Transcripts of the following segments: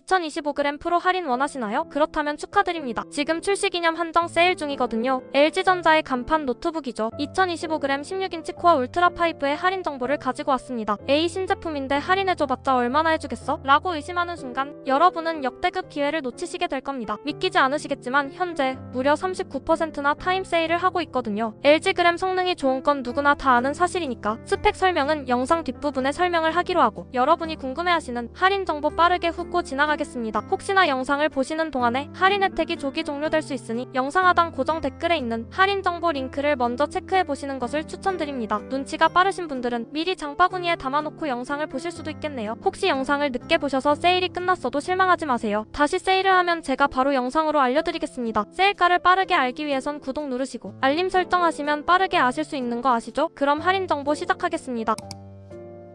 2025g 프로 할인 원하시나요? 그렇다면 축하드립니다. 지금 출시 기념 한정 세일 중이거든요. LG전자의 간판 노트북이죠. 2025g 16인치 코어 울트라 5의 할인 정보를 가지고 왔습니다. A 신제품인데 할인해줘봤자 얼마나 해주겠어? 라고 의심하는 순간 여러분은 역대급 기회를 놓치시게 될 겁니다. 믿기지 않으시겠지만 현재 무려 39%나 타임 세일을 하고 있거든요. LG 그램 성능이 좋은 건 누구나 다 아는 사실이니까 스펙 설명은 영상 뒷부분에 설명을 하기로 하고 여러분이 궁금해하시는 할인 정보 빠르게 훑고 지나 가겠습니다. 혹시나 영상을 보시는 동안에 할인 혜택이 조기 종료될 수 있으니 영상 하단 고정 댓글에 있는 할인 정보 링크를 먼저 체크해 보시는 것을 추천드립니다. 눈치가 빠르신 분들은 미리 장바구니에 담아놓고 영상을 보실 수도 있겠네요. 혹시 영상을 늦게 보셔서 세일이 끝났어도 실망하지 마세요. 다시 세일을 하면 제가 바로 영상으로 알려드리겠습니다. 세일가를 빠르게 알기 위해선 구독 누르시고 알림 설정하시면 빠르게 아실 수 있는 거 아시죠? 그럼 할인 정보 시작하겠습니다.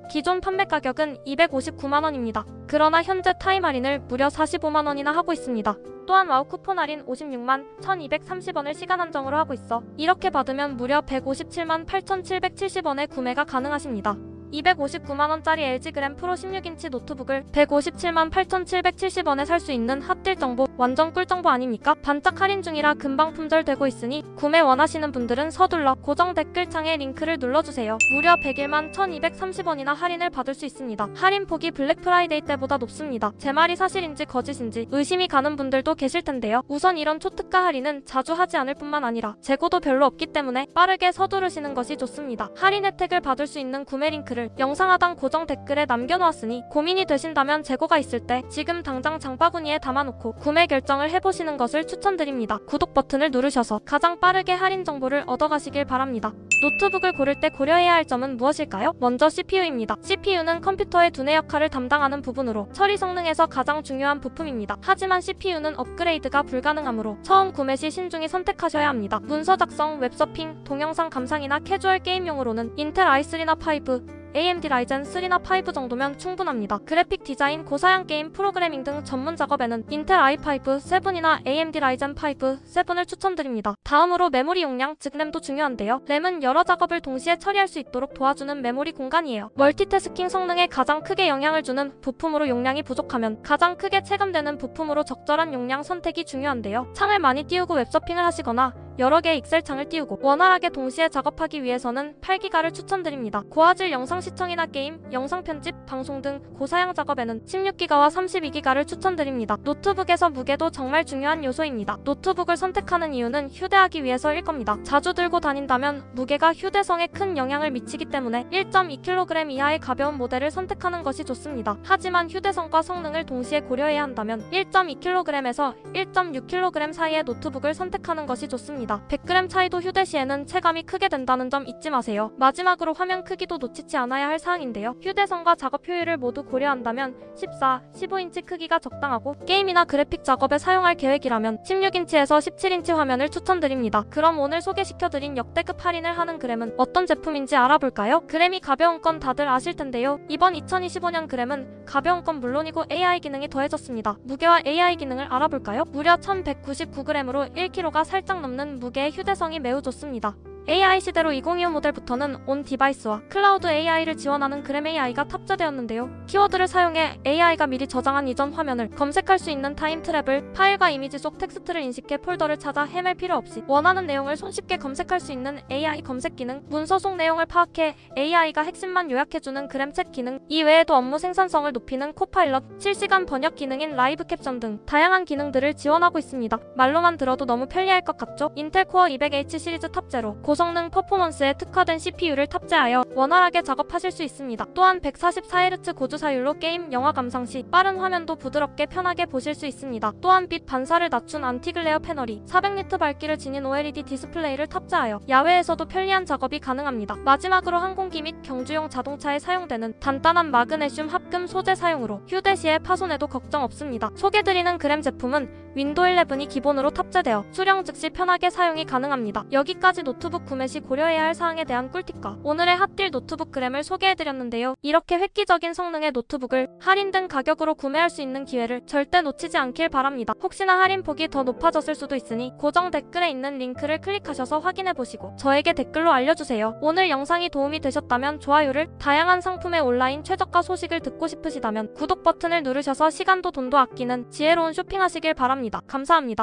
기존 판매 가격은 259만원입니다. 그러나 현재 타임 할인을 무려 45만원이나 하고 있습니다. 또한 와우 쿠폰 할인 56만 1230원을 시간 한정으로 하고 있어 이렇게 받으면 무려 157만 8770원에 구매가 가능하십니다. 259만원짜리 LG 그램 프로 16인치 노트북을 157만 8770원에 살 수 있는 핫딜 정보 완전 꿀 정보 아닙니까? 반짝 할인 중이라 금방 품절되고 있으니 구매 원하시는 분들은 서둘러 고정 댓글창에 링크를 눌러주세요. 무려 101만 1230원이나 할인을 받을 수 있습니다. 할인 폭이 블랙 프라이데이 때보다 높습니다. 제 말이 사실인지 거짓인지 의심이 가는 분들도 계실 텐데요. 우선 이런 초특가 할인은 자주 하지 않을 뿐만 아니라 재고도 별로 없기 때문에 빠르게 서두르시는 것이 좋습니다. 할인 혜택을 받을 수 있는 구매 링크를 영상 하단 고정 댓글에 남겨놓았으니 고민이 되신다면 재고가 있을 때 지금 당장 장바구니에 담아놓고 구매 결정을 해보시는 것을 추천드립니다. 구독 버튼을 누르셔서 가장 빠르게 할인 정보를 얻어가시길 바랍니다. 노트북을 고를 때 고려해야 할 점은 무엇일까요? 먼저 CPU입니다. CPU는 컴퓨터의 두뇌 역할을 담당하는 부분으로 처리 성능에서 가장 중요한 부품입니다. 하지만 CPU는 업그레이드가 불가능하므로 처음 구매 시 신중히 선택하셔야 합니다. 문서 작성, 웹서핑, 동영상 감상이나 캐주얼 게임용으로는 인텔 i3나 5, AMD 라이젠 3나 5 정도면 충분합니다. 그래픽 디자인, 고사양 게임, 프로그래밍 등 전문 작업에는 인텔 i5 7이나 AMD 라이젠 5 7을 추천드립니다. 다음으로 메모리 용량, 즉 램도 중요한데요. 램은 여러 작업을 동시에 처리할 수 있도록 도와주는 메모리 공간이에요. 멀티태스킹 성능에 가장 크게 영향을 주는 부품으로 용량이 부족하면 가장 크게 체감되는 부품으로 적절한 용량 선택이 중요한데요. 창을 많이 띄우고 웹서핑을 하시거나 여러 개의 엑셀 창을 띄우고 원활하게 동시에 작업하기 위해서는 8기가를 추천드립니다. 고화질 영상 시청이나 게임, 영상 편집, 방송 등 고사양 작업에는 16기가와 32기가를 추천드립니다. 노트북에서 무게도 정말 중요한 요소입니다. 노트북을 선택하는 이유는 휴대하기 위해서일 겁니다. 자주 들고 다닌다면 무게가 휴대성에 큰 영향을 미치기 때문에 1.2kg 이하의 가벼운 모델을 선택하는 것이 좋습니다. 하지만 휴대성과 성능을 동시에 고려해야 한다면 1.2kg에서 1.6kg 사이의 노트북을 선택하는 것이 좋습니다. 100g 차이도 휴대 시에는 체감이 크게 된다는 점 잊지 마세요. 마지막으로 화면 크기도 놓치지 않아야 할 사항인데요. 휴대성과 작업 효율을 모두 고려한다면 14, 15인치 크기가 적당하고 게임이나 그래픽 작업에 사용할 계획이라면 16인치에서 17인치 화면을 추천드립니다. 그럼 오늘 소개시켜드린 역대급 할인을 하는 그램은 어떤 제품인지 알아볼까요? 그램이 가벼운 건 다들 아실 텐데요. 이번 2025년 그램은 가벼운 건 물론이고 AI 기능이 더해졌습니다. 무게와 AI 기능을 알아볼까요? 무려 1199g으로 1kg가 살짝 넘는 무게의 휴대성이 매우 좋습니다. AI 시대로 2025 모델부터는 온 디바이스와 클라우드 AI를 지원하는 그램 AI가 탑재되었는데요. 키워드를 사용해 AI가 미리 저장한 이전 화면을 검색할 수 있는 타임 트랩을 파일과 이미지 속 텍스트를 인식해 폴더를 찾아 헤맬 필요 없이 원하는 내용을 손쉽게 검색할 수 있는 AI 검색 기능, 문서 속 내용을 파악해 AI가 핵심만 요약해주는 그램 챗 기능, 이 외에도 업무 생산성을 높이는 코파일럿, 실시간 번역 기능인 라이브 캡션 등 다양한 기능들을 지원하고 있습니다. 말로만 들어도 너무 편리할 것 같죠? 인텔 코어 200H 시리즈 탑재로 고 성능 퍼포먼스에 특화된 CPU를 탑재하여 원활하게 작업하실 수 있습니다. 또한 144Hz 고주사율로 게임, 영화 감상 시 빠른 화면도 부드럽게 편하게 보실 수 있습니다. 또한 빛 반사를 낮춘 안티글레어 패널이 400니트 밝기를 지닌 OLED 디스플레이를 탑재하여 야외에서도 편리한 작업이 가능합니다. 마지막으로 항공기 및 경주용 자동차에 사용되는 단단한 마그네슘 합금 소재 사용으로 휴대 시에 파손에도 걱정 없습니다. 소개드리는 그램 제품은 윈도 11이 기본으로 탑재되어 수령 즉시 편하게 사용이 가능합니다. 여기까지 노트북 구매 시 고려해야 할 사항에 대한 꿀팁과 오늘의 핫딜 노트북 그램을 소개해드렸는데요. 이렇게 획기적인 성능의 노트북을 할인된 가격으로 구매할 수 있는 기회를 절대 놓치지 않길 바랍니다. 혹시나 할인폭이 더 높아졌을 수도 있으니 고정 댓글에 있는 링크를 클릭하셔서 확인해보시고 저에게 댓글로 알려주세요. 오늘 영상이 도움이 되셨다면 좋아요를 다양한 상품의 온라인 최저가 소식을 듣고 싶으시다면 구독 버튼을 누르셔서 시간도 돈도 아끼는 지혜로운 쇼핑하시길 바랍니다. 감사합니다.